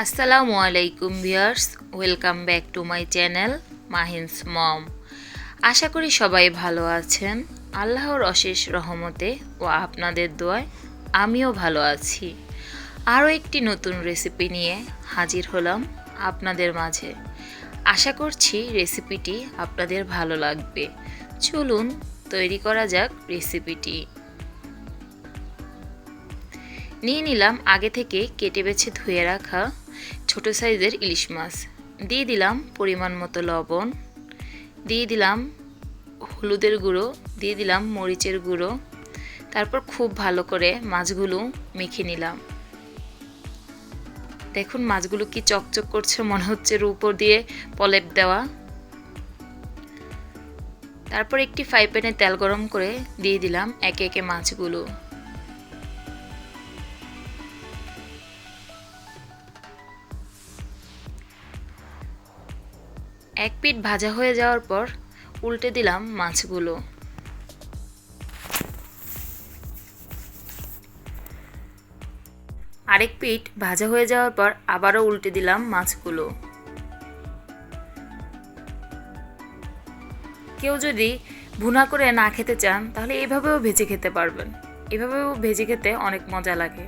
আসসালামু আলাইকুম viewers, welcome back to my channel Mahin's mom. আশা করি সবাই ভালো আছেন। আল্লাহর অশেষ রহমতে ও আপনাদের দোয়ায় আমিও ভালো আছি। আরও একটি নতুন রেসিপি নিয়ে হাজির হলাম আপনাদের মাঝে। আশা করছি রেসিপিটি আপনাদের ভালো লাগবে। চলুন তৈরি করা যাক রেসিপিটি। নিয়ে নিলাম আগে থেকে কেটে বেছে ধুয়ে রাখা ছোট সাইজের ইলিশ মাছ। দিয়ে দিলাম পরিমাণ মতো লবণ। দিয়ে দিলাম হলুদের গুঁড়ো। দিয়ে দিলাম মরিচের গুঁড়ো। তারপর খুব ভালো করে মাছগুলো মেখে নিলাম। দেখুন মাছগুলো কি চকচক করছে, মনে হচ্ছে এর উপর দিয়ে পলেপ দেওয়া। তারপর একটি ফ্রাই প্যানে তেল গরম করে দিয়ে দিলাম একে একে মাছগুলো। এক পিঠ ভাজা হয়ে যাওয়ার পর উল্টে দিলাম মাছগুলো। আরেক পিঠ ভাজা হয়ে যাওয়ার পর আবারও উল্টে দিলাম মাছগুলো। কেউ যদি ভুনা করে না খেতে চান, তাহলে এভাবেও ভেজে খেতে পারবেন। এভাবেও ভেজে খেতে অনেক মজা লাগে।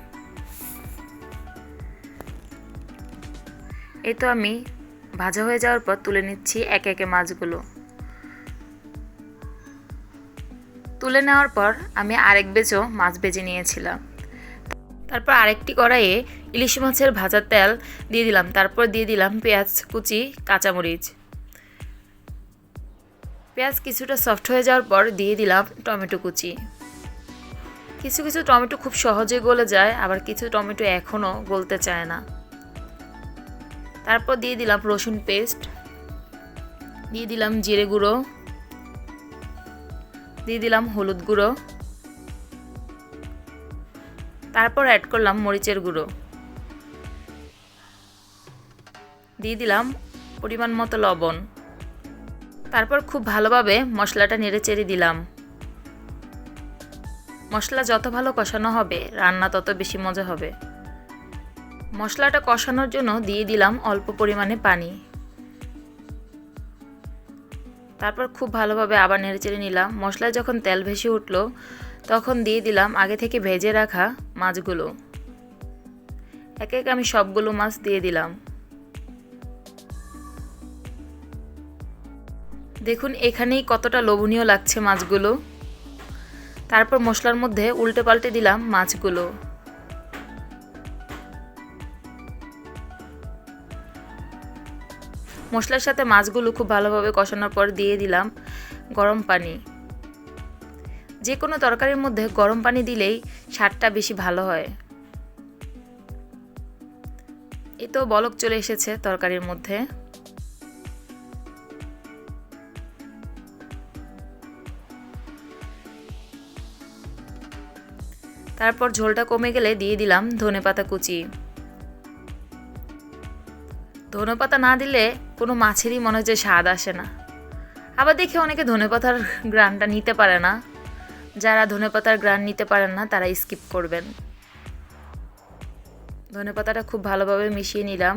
এই তো আমি ভাজা হয়ে যাওয়ার পর তুলে নিচ্ছি একে একে মাছগুলো। তুলে নেওয়ার পর আমি আরেক বেজও মাছ বেজে নিয়েছিলাম। তারপর আরেকটি কড়াইয়ে ইলিশ মাছের ভাজা তেল দিয়ে দিলাম। তারপর দিয়ে দিলাম পেঁয়াজ, কুচি, কাঁচামরিচ। পেঁয়াজ কিছুটা সফট হয়ে যাওয়ার পর দিয়ে দিলাম টমেটো কুচি। কিছু কিছু টমেটো খুব সহজে গলে যায়, আবার কিছু টমেটো এখনও গলতে চায় না। তারপর দিয়ে দিলাম রসুন পেস্ট, দিয়ে দিলাম জিরে গুঁড়ো, দিয়ে দিলাম হলুদ গুঁড়ো, তারপর অ্যাড করলাম মরিচের গুঁড়ো। দিয়ে দিলাম পরিমাণ মতো লবণ। তারপর খুব ভালোভাবে মশলাটা নেড়ে চেড়ে দিলাম। মশলা যত ভালো কষানো হবে, রান্না তত বেশি মজা হবে। মশলাটা কষানোর জন্য দিয়ে দিলাম অল্প পরিমাণে পানি। তারপর খুব ভালোভাবে আবার নেড়েচেড়ে নিলাম। মশলায় যখন তেল ভেসে উঠল, তখন দিয়ে দিলাম আগে থেকে ভেজে রাখা মাছগুলো। এক এক আমি সবগুলো মাছ দিয়ে দিলাম। দেখুন এখানেই কতটা লোভনীয় লাগছে মাছগুলো। তারপর মশলার মধ্যে উল্টে পাল্টে দিলাম মাছগুলো। মশলার সাথে মাছগুলো খুব ভালোভাবে কষানোর পর দিয়ে দিলাম গরম পানি। যে কোনো তরকারির মধ্যে গরম পানি দিলেই স্বাদটা বেশি ভালো হয়। এই তো বলক চলে এসেছে তরকারির মধ্যে। তারপর ঝোলটা কমে গেলে দিয়ে দিলাম ধনে পাতা কুচি। ধনে পাতা না দিলে কোনো মাছেরই মনে হচ্ছে স্বাদ আসে না। আবার দেখি অনেকে ধনে পাতার গ্রানটা নিতে পারে না। যারা ধনে পাতার গ্রান নিতে পারেন না, তারা স্কিপ করবেন। ধনে পাতাটা খুব ভালোভাবে মিশিয়ে নিলাম।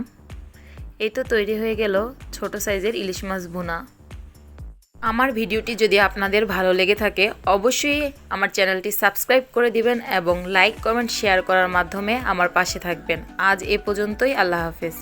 এই তো তৈরি হয়ে গেল ছোট সাইজের ইলিশ মাছ ভুনা। আমার ভিডিওটি যদি আপনাদের ভালো লেগে থাকে, অবশ্যই আমার চ্যানেলটি সাবস্ক্রাইব করে দিবেন এবং লাইক, কমেন্ট, শেয়ার করার মাধ্যমে আমার পাশে থাকবেন। আজ এ পর্যন্তই, আল্লাহ হাফেজ।